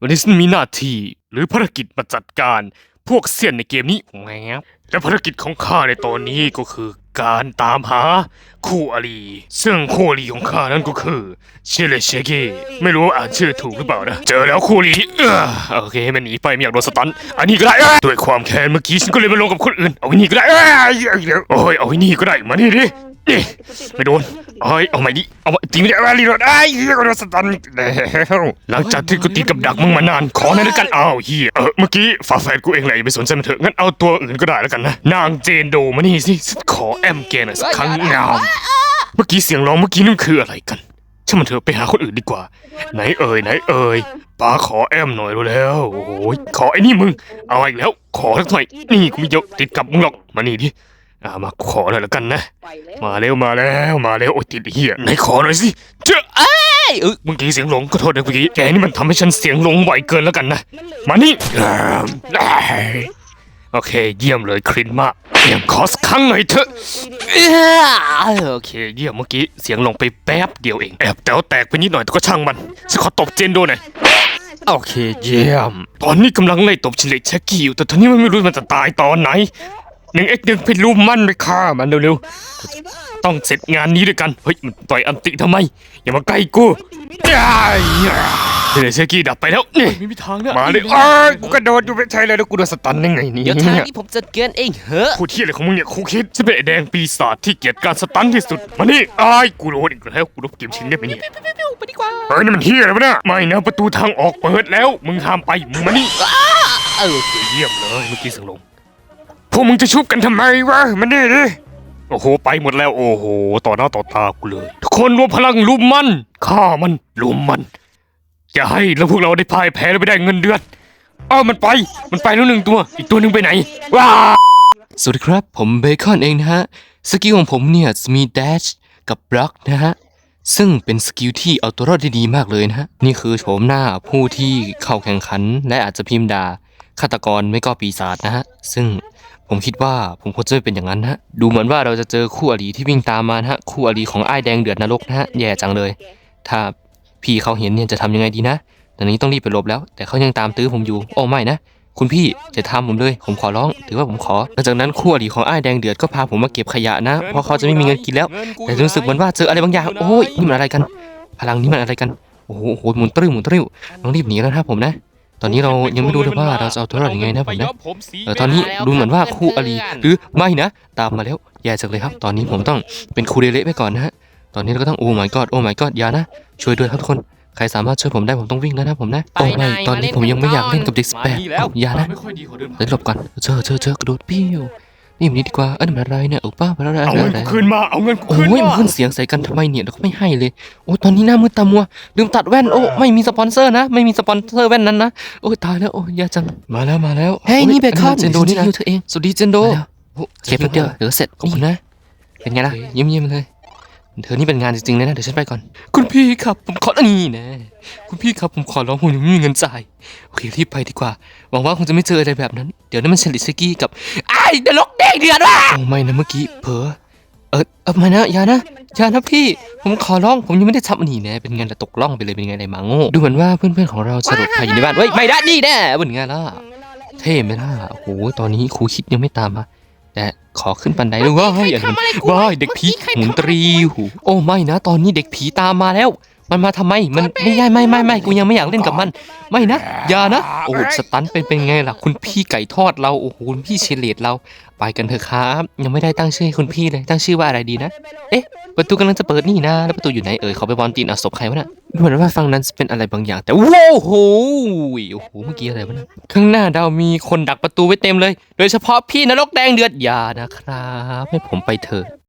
วันนี้ฉันมีหน้าที่หรือภารกิจมาจัดการพวกเสี้ยนในเกมนี้แหวบและภารกิจของข้าในตอนนี้ก็คือการตามหาคู่อริซึ่งคู่อริของข้านั้นก็คือเชเลเชเกไม่รู้ว่าอ่านชื่อถูกหรือเปล่านะ เจอแล้วคู่อริเออโอเคมันหนีไปไม่อยากโดนสตัน อันนี้ก็ได้ด้วยความแค้นเมื่อกี้ฉันก็เลยมาลงกับคนอื่น เอาอันนี้ก็ได้เอ้ยโอ้ยเอาอันนี้ก็ได้มานี่ดิ ไม่โดนเอ้ยเอาใหม่ดิเอาตีไม่ได้อาลีโรดไอ้เหี้ยโดนสตันอีกแล้วหลังจากที่กูตีกับดักมึงมานานขอหนั่นแล้วกันอ้าวเฮียเออเมื่อกี้ฝาแฝดกูเองแหละอย่าไปสนใจมันเถอะงั้นเอาตัวอื่นก็ได้แล้วกันนะ นางเจนโดมานี่สิขอแอมแกหน่อยสักครั้งงามเมื่อกี้เสียงร้องเมื่อกี้นั่นคืออะไรกันช่างมันเถอะไปหาคนอื่นดีกว่า ไหนเอ่ยไหนเอ่ยป้าขอแอมหน่อยเร็วโอ้โหขอไอ้นี่มึง เอาอีกแล้ว ขอสักหน่อยนี่กูไม่ยกติดกับมึงหรอกมานี่ดิ อ่ามาขอหน่อยแล้วกันนะมาเร็วมาแล้วมาแล้วโอ้ยติดเหี้ยไหนขอหน่อยสิเจ้าเอ้ยเออเมื่อกี้เสียงหลงก็โทษนะเมื่อกี้แกนี่มันทำให้ฉันเสียงหลงไวเกินแล้วกันนะมานี่อ่าได้โอเค เยี่ยมเลยคลินมากเยี่ยมขอสักครั้งหน่อยเถอะ เอ้ยโอเคเยี่ยมเมื่อกี้เสียงหลงไปแป๊บเดียวเองแอบแต๋วแตกไปนิดหน่อยแต่ก็ช่างมันฉันขอตบเจนโดหน่อยโอเคเยี่ยม ตอนนี้กำลังไล่ตบชินเล็กเช็กกี้อยู่แต่ตอนนี้มันไม่รู้มันจะตายตอนไหน หนึ่งเอ็กหนึ่งไปรุมมันไปฆ่ามันเร็วๆ ต้องเสร็จงานนี้ด้วยกัน เฮ้ยมันต่อยอันติทำไม อย่ามาใกล้กูอ้าเดยวเซกี้ดับไปแล้วนี่ไม่มีทางนะมาเลยอ้ากูกระโดดอยู่ไม่ใช่เลยแล้วกูโดนสตันได้ไงเนี่เดี๋ยวทางนี้ผมจัดการเองเหอะพูดที่อะไรของมึงเนี่ยคูคิดจะเป็นไอแดงปีศาจที่เกลียดการสตันที่สุดมานี่อ้ายกูโดนอีกแล้วกูลบเกมชิงได้ไหมเนี่ยไปดีกว่าเฮ้ยนี่มันเฮียอะไรวะเนี่ยไม่นะประตูทางออกเปิดแล้ว มึงห้ามไปมึงมานี่เออเยี่ยมเลยเมื่อกี้สียงลง วกมึงจะชุบกันทำไมวะมันนี่ดิโอ้โห ไปหมดแล้วโอ้โห ต่อหน้าต่อตากูเลย ทุกคนรวมพลังลุมมันฆ่ามันลุมมันอย่าให้แล้วพวกเราได้พ่ายแพ้แล้วไม่ได้เงินเดือนเอ้ามันไป มันไปแล้วหนึ่งตัว อีกตัวหนึ่งไปไหนว้าสวัสดีครับ ผมเบคอนเองนะฮะ สกิลของผมเนี่ยมีแดชกับบล็อกนะฮะ ซึ่งเป็นสกิลที่เอาตัวรอดได้ดีมากเลยนะฮะ นี่คือโฉมหน้าผู้ที่เข้าแข่งขัน และอาจจะพิมพ์ด่าฆาตกรไม่ก็ปีศาจนะฮะ ซึ่ง ผมคิดว่าผมควรจะไม่เป็นอย่างนั้นนะฮะ ดูเหมือนว่าเราจะเจอคู่อริที่วิ่งตามมาฮะ คู่อริของไอ้แดงเดือดนรกนะฮะ แย่จังเลย ถ้าพี่เขาเห็นเนี่ยจะทำยังไงดีนะตอนนี้ต้องรีบไปหลบแล้ว แต่เขายังตามตื้อผมอยู่ โอ้ไม่นะ คุณพี่จะทำผมเลย ผมขอร้อง ถือว่าผมขอ หลังจากนั้นคู่อริของไอ้แดงเดือดก็พาผมมาเก็บขยะนะ เพราะเขาจะไม่มีเงินกินแล้ว แต่รู้สึกเหมือนว่าเจออะไรบางอย่าง โอ้ยนี่มันอะไรกัน พลังนี้มันอะไรกัน โอ้โห หมุนตริ้วหมุนตริ้วต้องรีบหนีแล้วนะผมนะ ตอนนี้เรายังไม่รู้เลยว่าเราจะเอาตัวรอดยังไงนะผมนะเออตอนนี้ดูเหมือนว่าคู่อริหรือไม่นะตามมาแล้วแย่จังเลยครับ ตอนนี้ผมต้องเป็นครูเดเละไปก่อนนะฮะตอนนี้เราก็ต้องโอ้ my god โอ้ my god อย่านะช่วยด้วยครับทุกคนใครสามารถช่วยผมได้ผมต้องวิ่งแล้วนะผมนะโอ้ไม่ตอนนี้ผมยังไม่อยากเล่นกับเด็กสิบแปดอย่านะไม่ค่อยดีขอเดินเดี๋ยวหลบก่อนเจอเจอเจอกระโดดปิ้ว นี่มันนี่ดีกว่าเอ้ยนี่มันอะไรเนี่ยเออป้ามันอะไรเอาอะไรเงินอะไรกูคืนมา เอาเงินกูโอ้คืนยมามันขึ้นเสียงใส่กันทำไมเนี่ยเราก็ไม่ให้เลยโอ้ยตอนนี้หน้ามืดตามัวลืมตัดแว่นโอ้ไม่มีสปอนเซอร์นะ ไม่มีสปอนเซอร์แว่นนั้นนะโอ้ยตายแล้วโอ้ยแย่จังมาแล้วมาแล้วเฮ้ยนี่เบคอนเจนโดนี่นะเธอเองสวัสดีเจนโดเก็บแป๊บเดียวเดี๋ยวเสร็จขอบคุณนะ เป็นไงล่ะเยี่ยมเยี่ยมๆเลย เธอนี่เป็นงานจริงๆเลยนะ เดี๋ยวฉันไปก่อน คุณพี่ครับผมขออันนี้นะ คุณพี่ครับผมขอร้องผมยังไม่มีเงินจ่าย โอเครีบไปดีกว่า หวังว่าคงจะไม่เจออะไรแบบนั้น เดี๋ยวนั้นมันเชลิสกี้กับไอ้ นรกแดงเดือดว่ะ โอ้ไม่นะเมื่อกี้เผลอเออเออไม่นะอย่านะอย่านะพี่ ผมขอร้องผมยังไม่ได้ทำอันนี้นะเป็นไงล่ะตกล่องไปเลยเป็นไงล่ะหมาโง่ดูเหมือนว่าเพื่อนๆของเราจะหลบภัยอยู่ในบ้านเฮ้ยไม่ได้นี่แน่เป็นไงล่ะเท่ไหมล่ะโอ้โหตอนนี้ครูคิดยังไม่ตามมาแต่ขอขึ้นบันไดเลยว้ายอันนั้นว้ายเด็กผีหมุนตรีหูโอ้ไม่นะ ตอนนี้เด็กผีตามมาแล้ว มันมาทำไม มันไม่ใช่ไม่ไม่ไม่กูยังไม่อยากเล่นกับมัน ไม่นะ อย่านะ โอ้สตันเป็นเป็นไงล่ะ คุณพี่ไก่ทอดเรา โอ้โหคุณพี่เชเลตเรา ไปกันเถอะครับ ยังไม่ได้ตั้งชื่อให้คุณพี่เลย ตั้งชื่อว่าอะไรดีนะ เอ๊ะ ประตูกำลังจะเปิดนี่นะ แล้วประตูอยู่ไหนเอ่ย ขอไปบอลตีนเอาศพใครวะน่ะดูเหมือนว่าฝั่งนั้นจะเป็นอะไรบางอย่าง แต่โว้โหโอ้โห เมื่อกี้อะไรวะน่ะข้างหน้าเรามีคนดักประตูไว้เต็มเลย โดยเฉพาะพี่นรกแดงเดือด อย่านะครับ ให้ผมไปเถอะ